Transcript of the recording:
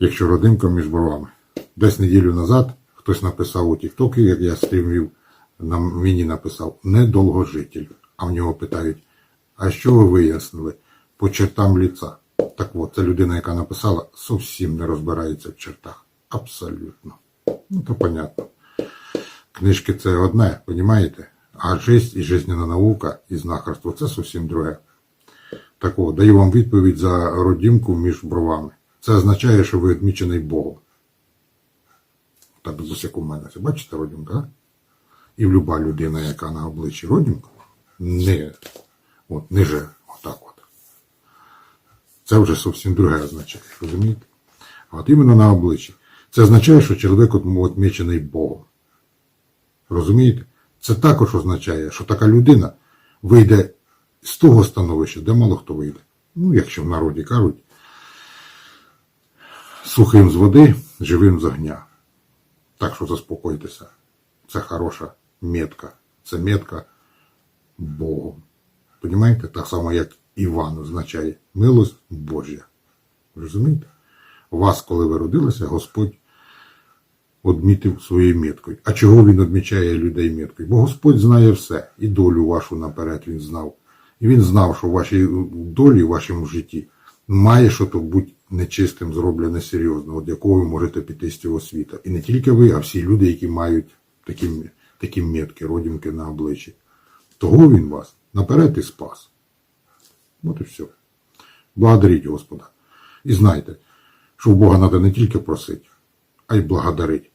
якщо родинка між бровами. Десь неділю назад хтось написав у Тіктокі, як я стрім вів, на мені написав недовгожитель. А в нього питають, а що ви вияснили по чертам ліца? Так от, це людина, яка написала, зовсім не розбирається в чертах. Абсолютно. Ну, то понятно. Книжки це одне, розумієте? А життя і жизненна наука, і знахарство це зовсім друге. Так от, даю вам відповідь за родімку між бровами. Це означає, що ви відмічений Богом. Так, як у мене. Це бачите родімка? да? І люба людина, яка на обличчі родімка, не, от, не же, отак от. Це вже зовсім друге означає, розумієте? От іменно на обличчі. Це означає, що чоловік відмічений Богом. Розумієте? Це також означає, що така людина вийде з того становища, де мало хто вийде. Ну, якщо в народі кажуть, сухим з води, живим з огня. Так що заспокойтеся. Це хороша метка. Це метка Богом. Понімаєте? Так само, як Іван означає милость Божя. Розумієте? Вас, коли ви родилися, Господь одмітив своєю меткою. А чого він відмічає людей меткою? Бо Господь знає все, і долю вашу наперед він знав. І він знав, що в вашій долі, в вашому житті має що то бути нечистим, зроблене серйозно, от якого ви можете піти з цього світа. І не тільки ви, а всі люди, які мають такі, такі метки, родинки на обличчі. Того він вас наперед і спас. От і все. Благодаріть Господа. І знайте, що в Бога треба не тільки просити, а й благодарити.